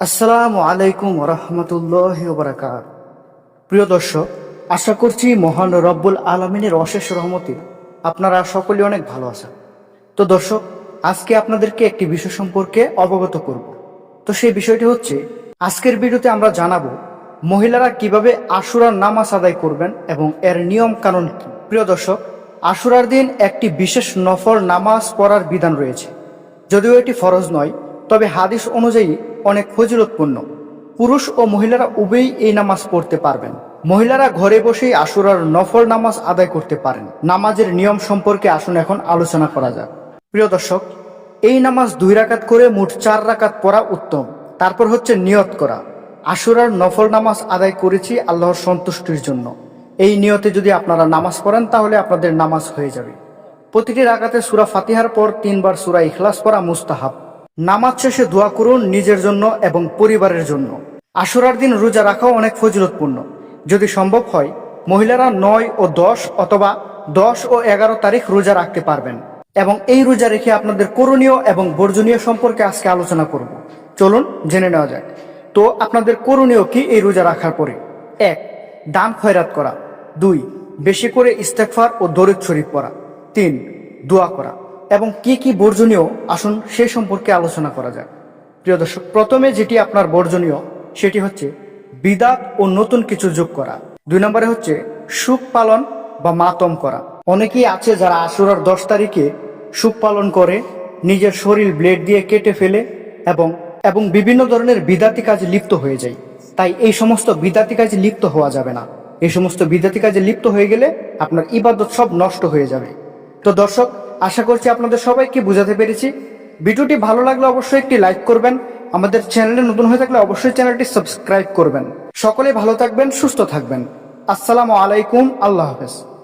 আসসালামু আলাইকুম রহমতুল্লাহ বারাকাত প্রিয় দর্শক, আশা করছি মহান রব্বুল আলমিনের অশেষ রহমতে আপনারা সকলে অনেক ভালো আছেন। তো দর্শক, আজকে আপনাদেরকে একটি বিষয় সম্পর্কে অবগত করব। তো সেই বিষয়টি হচ্ছে, আজকের ভিডিওতে আমরা জানাব, মহিলারা কীভাবে আশুরার নামাজ আদায় করবেন এবং এর নিয়ম কানুন কি। প্রিয় দর্শক, আশুরার দিন একটি বিশেষ নফল নামাজ পড়ার বিধান রয়েছে। যদিও এটি ফরজ নয় তবে হাদিস অনুযায়ী অনেক ফজিলতপূর্ণ। পুরুষ ও মহিলারা উভয়ই এই নামাজ পড়তে পারবেন। মহিলারা ঘরে বসেই আশুরার নফল নামাজ আদায় করতে পারেন। নামাজের নিয়ম সম্পর্কে আসুন এখন আলোচনা করা যাক। প্রিয় দর্শক, এই নামাজ দুই রাকাত করে মোট চার রাকাত পড়া উত্তম। তারপর হচ্ছে নিয়ত করা। আশুরার নফল নামাজ আদায় করেছি আল্লাহর সন্তুষ্টির জন্য। এই নিয়তে যদি আপনারা নামাজ পড়েন, তাহলে আপনাদের নামাজ হয়ে যাবে। প্রতিটি রাকাতে সুরা ফাতিহার পর তিনবার সুরা ইখলাস পড়া মুস্তাহাব। নামাজ শেষে দোয়া করুন নিজের জন্য এবং পরিবারের জন্য। আশুরার দিন রোজা রাখাও অনেক ফজিলতপূর্ণ। যদি সম্ভব হয়, মহিলারা নয় ও দশ অথবা দশ ও এগারো তারিখ রোজা রাখতে পারবেন। এবং এই রোজা রেখে আপনাদের করণীয় এবং বর্জনীয় সম্পর্কে আজকে আলোচনা করব। চলুন জেনে নেওয়া যাক। তো আপনাদের করণীয় কি এই রোজা রাখার পরে? এক, দান খয়রাত করা। দুই, বেশি করে ইস্তেকফার ও দরিদ শরীফ পড়া। তিন, দোয়া করা। এবং কি কি বর্জনীয়, আসুন সে সম্পর্কে আলোচনা করা যাক। প্রিয় দর্শক, প্রথমে যেটি আপনার বর্জনীয়, সেটি হচ্ছে বিদাত ও নতুন কিছু যোগ করা। দুই নম্বরে হচ্ছে সুখ পালন বা মাতম করা। অনেকেই আছে যারা আশুরার দশ তারিখে সুখ পালন করে, নিজের শরীর ব্লেড দিয়ে কেটে ফেলে এবং এবং বিভিন্ন ধরনের বিদাতি কাজে লিপ্ত হয়ে যায়। তাই এই সমস্ত বিদাতি কাজে লিপ্ত হওয়া যাবে না। এই সমস্ত বিদাতি কাজে লিপ্ত হয়ে গেলে আপনার ইবাদত সব নষ্ট হয়ে যাবে। তো দর্শক আশা করছি আপনাদের সবাইকে বোঝাতে পেরেছি। ভিডিওটি ভালো লাগলে অবশ্যই একটি লাইক করবেন। আমাদের চ্যানেলে নতুন হয়ে থাকলে অবশ্যই চ্যানেলটি সাবস্ক্রাইব করবেন। সকলে ভালো থাকবেন, সুস্থ থাকবেন। আসসালামু আলাইকুম, আল্লাহ হাফেজ।